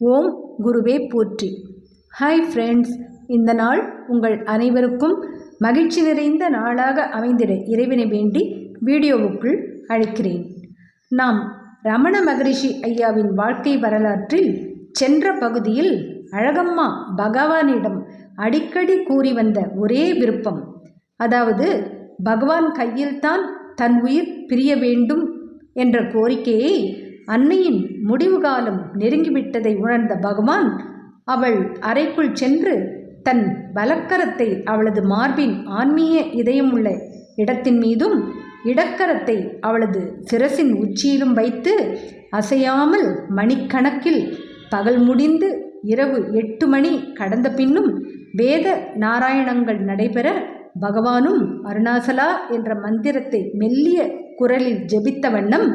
ஓம் குருவே போற்றி. Hi friends இந்த நாள் உங்கள் அனைவருக்கும் மகிழ்ச்சி நிறைந்த நாளாக அமைந்திட இறைவனை வேண்டி வீடியோவுக்குள் அழைக்கிறேன். நாம் ரமண மகரிஷி ஐயாவின் வாழ்க்கை வரலாற்றில் சென்ற பகுதியில் அழகம்மா பகவானிடம் அடிக்கடி கூறி வந்த ஒரே விருப்பம் அதாவது பகவான் கையில்தான் தன் உயிர் பிரிய வேண்டும் என்ற கோரிக்கையை அன்னையின் முடிவு காலம் நெருங்கிவிட்டதை உணர்ந்த பகவான் அவள் அறைக்குள் சென்று தன் வலக்கரத்தை அவளது மார்பின் ஆன்மீக உள்ள இடத்தின் மீதும் இடக்கரத்தை அவளது சிரசின் உச்சியிலும் வைத்து அசையாமல் மணிக்கணக்கில் பகல் முடிந்து இரவு எட்டு மணி கடந்த பின்னும் வேத நாராயணங்கள் நடைபெற பகவானும் அருணாசலா என்ற மந்திரத்தை மெல்லிய குரலில் ஜெபித்த வண்ணம்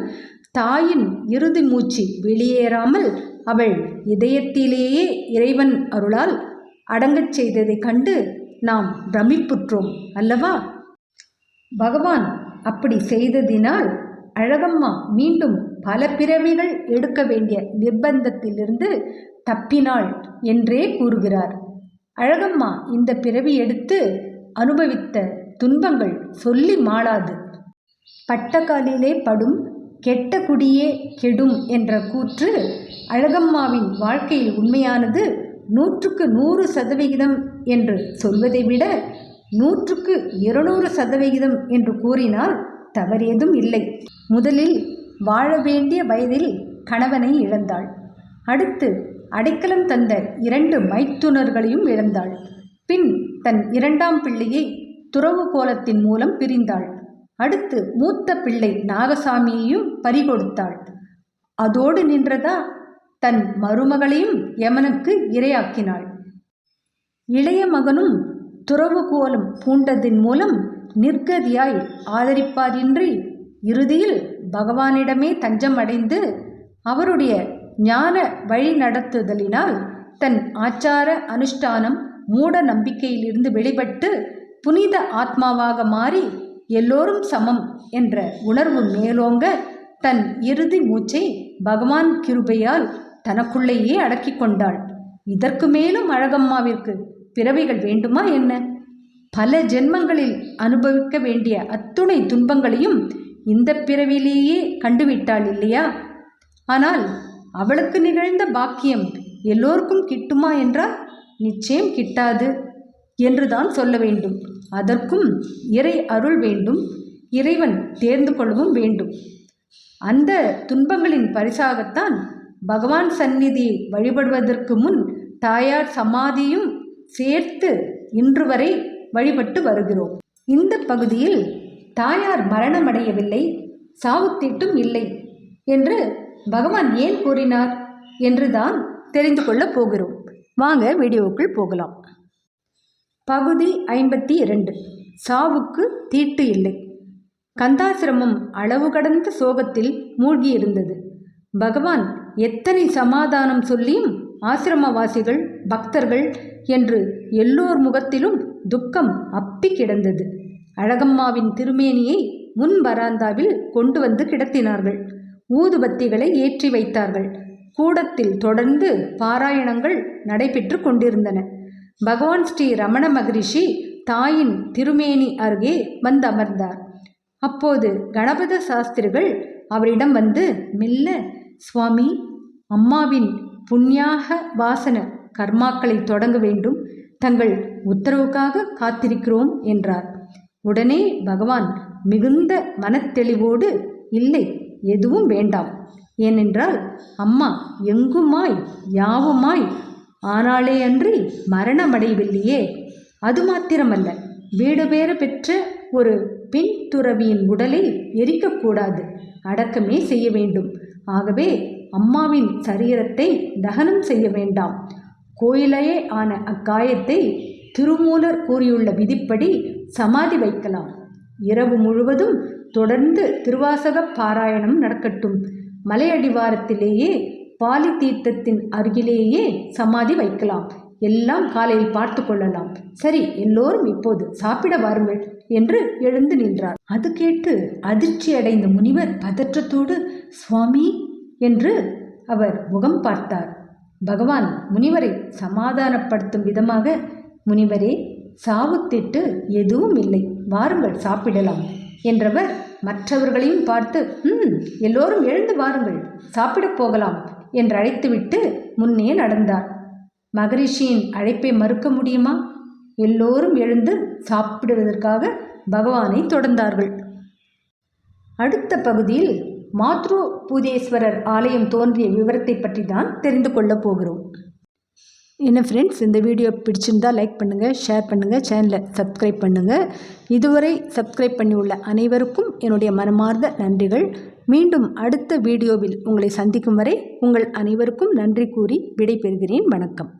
தாயின் இறுதி மூச்சு வெளியேறாமல் அவள் இதயத்திலேயே இறைவன் அருளால் அடங்கச் செய்ததைக் கண்டு நாம் பிரமிப்புற்றோம் அல்லவா? பகவான் அப்படி செய்ததினால் அழகம்மா மீண்டும் பல பிறவிகள் எடுக்க வேண்டிய நிர்பந்தத்திலிருந்து தப்பினாள் என்றே கூறுகிறார். அழகம்மா இந்த பிறவி எடுத்து அனுபவித்த துன்பங்கள் சொல்லி மாளாது. பட்டக்காலிலே படும் கெட்ட குடியே கெடும் என்ற கூற்று அழகம்மாவின் வாழ்க்கையில் உண்மையானது நூற்றுக்கு நூறு சதவிகிதம் என்று சொல்வதை விட நூற்றுக்கு இருநூறு சதவிகிதம் என்று கூறினால் தவறேதும் இல்லை. முதலில் வாழ வேண்டிய வயதில் கணவனை இழந்தாள். அடுத்து அடைக்கலம் தந்த இரண்டு மைத்துனர்களையும் இழந்தாள். பின் தன் இரண்டாம் பிள்ளையை துறவு கோலத்தின் மூலம் பிரிந்தாள். அடுத்து மூத்த பிள்ளை நாகசாமியையும் பறிகொடுத்தாள். அதோடு நின்றதா தன் மருமகளையும் யமனுக்கு இரையாக்கினாள். இளைய மகனும் துறவு கோலம் பூண்டதின் மூலம் நிர்கதியாய் ஆதரிப்பாரின்றி இறுதியில் பகவானிடமே தஞ்சம் அடைந்து அவருடைய ஞான வழி நடத்துதலினால் தன் ஆச்சார அனுஷ்டானம் மூட நம்பிக்கையிலிருந்து வெளிப்பட்டு புனித ஆத்மாவாக மாறி எல்லோரும் சமம் என்ற உணர்வு மேலோங்க தன் இறுதி மூச்சை பகவான் கிருபையால் தனக்குள்ளேயே அடக்கிக் கொண்டாள். இதற்கு மேலும் அழகம்மாவிற்கு பிறவிகள் வேண்டுமா என்ன? பல ஜென்மங்களில் அனுபவிக்க வேண்டிய அத்துணை துன்பங்களையும் இந்த பிறவிலேயே கண்டுவிட்டாள் இல்லையா? ஆனால் அவளுக்கு நிகழ்ந்த பாக்கியம் எல்லோருக்கும் கிட்டுமா என்றால் நிச்சயம் கிட்டாது. என்றுதான் சொல்ல வேண்டும். அதற்கும் இறை அருள் வேண்டும். இறைவன் தேர்ந்து கொள்ளவும் வேண்டும். அந்த துன்பங்களின் பரிசாகத்தான் பகவான் சந்நிதி வழிபடுவதற்கு முன் தாயார் சமாதியும் சேர்த்து இன்று வரை வழிபட்டு வருகிறோம். இந்த பகுதியில் தாயார் மரணமடையவில்லை சாவுத்தீட்டும் இல்லை என்று பகவான் ஏன் கூறினார் என்றுதான் தெரிந்து கொள்ளப் போகிறோம். வாங்க வீடியோவுக்குள் போகலாம். பகுதி ஐம்பத்தி இரண்டு. சாவுக்கு தீட்டு இல்லை. கந்தாசிரமம் அளவு கடந்த சோகத்தில் மூழ்கியிருந்தது. பகவான் எத்தனை சமாதானம் சொல்லியும் ஆசிரமவாசிகள் பக்தர்கள் என்று எல்லோர் முகத்திலும் துக்கம் அப்பி கிடந்தது. அழகம்மாவின் திருமேனியை முன் வராந்தாவில் கொண்டு வந்து கிடத்தினார்கள். ஊதுபத்திகளை ஏற்றி வைத்தார்கள். கூடத்தில் தொடர்ந்து பாராயணங்கள் நடைபெற்று கொண்டிருந்தன. பகவான் ஸ்ரீ ரமண மகரிஷி தாயின் திருமேனி அருகே வந்து அமர்ந்தார். அப்போது கணபத சாஸ்திரிகள் அவரிடம் வந்து மெல்ல சுவாமி அம்மாவின் புண்ணியாக வாசன கர்மாக்களை தொடங்க வேண்டும். தங்கள் உத்தரவுக்காக காத்திருக்கிறோம் என்றார். உடனே பகவான் மிகுந்த மனத்தெளிவோடு இல்லை எதுவும் வேண்டாம். ஏனென்றால் அம்மா எங்குமாய் யாவுமாய் ஆனாலே அன்றி மரணமடையவில்லையே. அது மாத்திரமல்ல வீடு பேறு பெற்ற ஒரு பெண் துறவியின் உடலை எரிக்கக்கூடாது அடக்கமே செய்ய வேண்டும். ஆகவே அம்மாவின் சரீரத்தை தகனம் செய்ய வேண்டாம். கோயிலையே ஆன அக்காயத்தை திருமூலர் கூறியுள்ள விதிப்படி சமாதி வைக்கலாம். இரவு முழுவதும் தொடர்ந்து திருவாசக பாராயணம் நடக்கட்டும். மலையடிவாரத்திலேயே பாலி தீர்த்தத்தின் அருகிலேயே சமாதி வைக்கலாம். எல்லாம் காலையில் பார்த்து கொள்ளலாம். சரி எல்லோரும் இப்போது சாப்பிட வாருங்கள் என்று எழுந்து நின்றார். அது கேட்டு அதிர்ச்சி அடைந்த முனிவர் பதற்றத்தோடு சுவாமி என்று அவர் முகம் பார்த்தார். பகவான் முனிவரை சமாதானப்படுத்தும் விதமாக முனிவரே சாவுத்திட்டு எதுவும் இல்லை. வாருங்கள் சாப்பிடலாம் என்றவர் மற்றவர்களையும் பார்த்து ம் எல்லோரும் எழுந்து வாருங்கள். சாப்பிடப் போகலாம் என்று அழைத்துவிட்டு முன்னே நடந்தார். மகரிஷியின் அழைப்பை மறுக்க முடியுமா? எல்லோரும் எழுந்து சாப்பிடுவதற்காக பகவானை தொடர்ந்தார்கள். அடுத்த பகுதியில் மாத்ரு பூதேஸ்வரர் ஆலயம் தோன்றிய விவரத்தை பற்றி தான் தெரிந்து கொள்ளப் போகிறோம். என்ன ஃப்ரெண்ட்ஸ் இந்த வீடியோ பிடிச்சிருந்தால் லைக் பண்ணுங்கள் ஷேர் பண்ணுங்கள் சேனலை சப்ஸ்கிரைப் பண்ணுங்கள் இதுவரை சப்ஸ்கிரைப் பண்ணியுள்ள அனைவருக்கும் என்னுடைய மனமார்ந்த நன்றிகள். மீண்டும் அடுத்த வீடியோவில் உங்களை சந்திக்கும் வரை உங்கள் அனைவருக்கும் நன்றி கூறி விடைபெறுகிறேன். வணக்கம்.